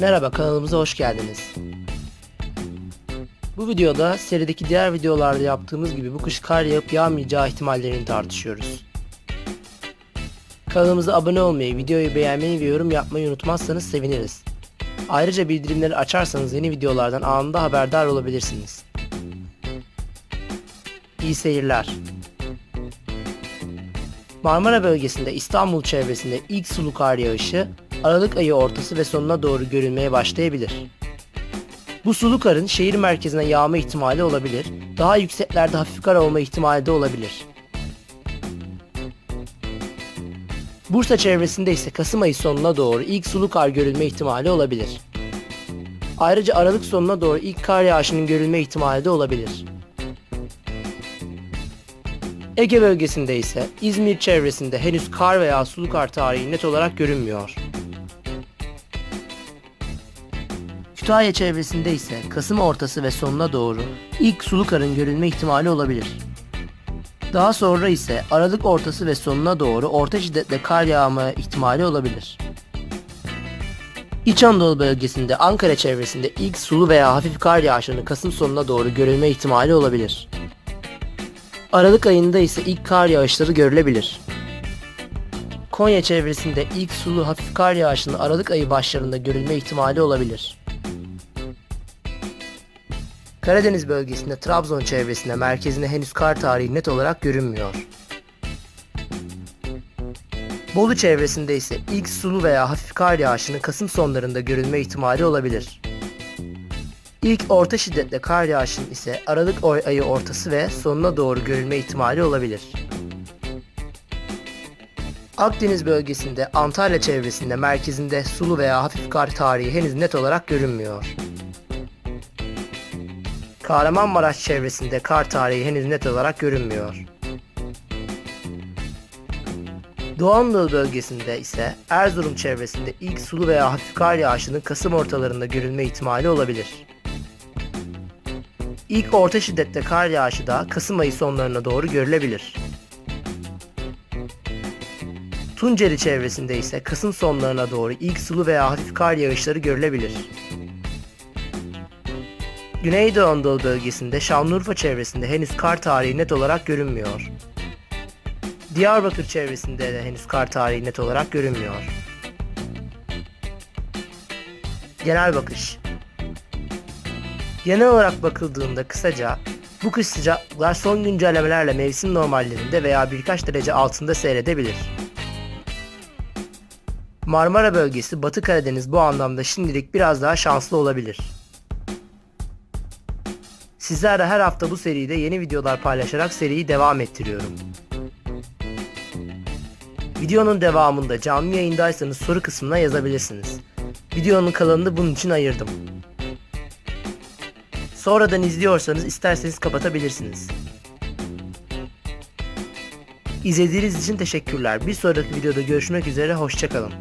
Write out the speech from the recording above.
Merhaba kanalımıza hoş geldiniz. Bu videoda serideki diğer videolarda yaptığımız gibi bu kış kar yağıp yağmayacağı ihtimallerini tartışıyoruz. Kanalımıza abone olmayı, videoyu beğenmeyi ve yorum yapmayı unutmazsanız seviniriz. Ayrıca bildirimleri açarsanız yeni videolardan anında haberdar olabilirsiniz. İyi seyirler. Marmara bölgesinde İstanbul çevresinde ilk sulu kar yağışı Aralık ayı ortası ve sonuna doğru görülmeye başlayabilir. Bu sulu karın şehir merkezine yağma ihtimali olabilir, daha yükseklerde hafif kar olma ihtimali de olabilir. Bursa çevresinde ise Kasım ayı sonuna doğru ilk sulu kar görülme ihtimali olabilir. Ayrıca Aralık sonuna doğru ilk kar yağışının görülme ihtimali de olabilir. Ege bölgesinde ise İzmir çevresinde henüz kar veya sulu kar tarihi net olarak görünmüyor. Kütahya çevresinde ise Kasım ortası ve sonuna doğru ilk sulu karın görülme ihtimali olabilir. Daha sonra ise Aralık ortası ve sonuna doğru orta şiddetle kar yağma ihtimali olabilir. İç Anadolu bölgesinde Ankara çevresinde ilk sulu veya hafif kar yağışının Kasım sonuna doğru görülme ihtimali olabilir. Aralık ayında ise ilk kar yağışları görülebilir. Konya çevresinde ilk sulu hafif kar yağışının Aralık ayı başlarında görülme ihtimali olabilir. Karadeniz bölgesinde Trabzon çevresinde merkezinde henüz kar tarihi net olarak görünmüyor. Bolu çevresinde ise ilk sulu veya hafif kar yağışının Kasım sonlarında görülme ihtimali olabilir. İlk orta şiddetle kar yağışının ise Aralık ayı ortası ve sonuna doğru görülme ihtimali olabilir. Akdeniz bölgesinde Antalya çevresinde merkezinde sulu veya hafif kar tarihi henüz net olarak görünmüyor. Kahramanmaraş çevresinde kar tarihi henüz net olarak görünmüyor. Doğu Anadolu bölgesinde ise Erzurum çevresinde ilk sulu veya hafif kar yağışının Kasım ortalarında görülme ihtimali olabilir. İlk orta şiddette kar yağışı da Kasım ayı sonlarına doğru görülebilir. Tunceli çevresinde ise Kasım sonlarına doğru ilk sulu veya hafif kar yağışları görülebilir. Güneydoğu Anadolu bölgesinde Şanlıurfa çevresinde henüz kar tarihi net olarak görünmüyor. Diyarbakır çevresinde de henüz kar tarihi net olarak görünmüyor. Genel bakış Genel olarak bakıldığında kısaca bu kış sıcaklıklar son güncellemelerle mevsim normallerinde veya birkaç derece altında seyredebilir. Marmara bölgesi Batı Karadeniz bu anlamda şimdilik biraz daha şanslı olabilir. Sizlerle her hafta bu seride yeni videolar paylaşarak seriyi devam ettiriyorum. Videonun devamında canlı yayındaysanız soru kısmına yazabilirsiniz. Videonun kalanını bunun için ayırdım. Sonradan izliyorsanız isterseniz kapatabilirsiniz. İzlediğiniz için teşekkürler. Bir sonraki videoda görüşmek üzere, hoşçakalın.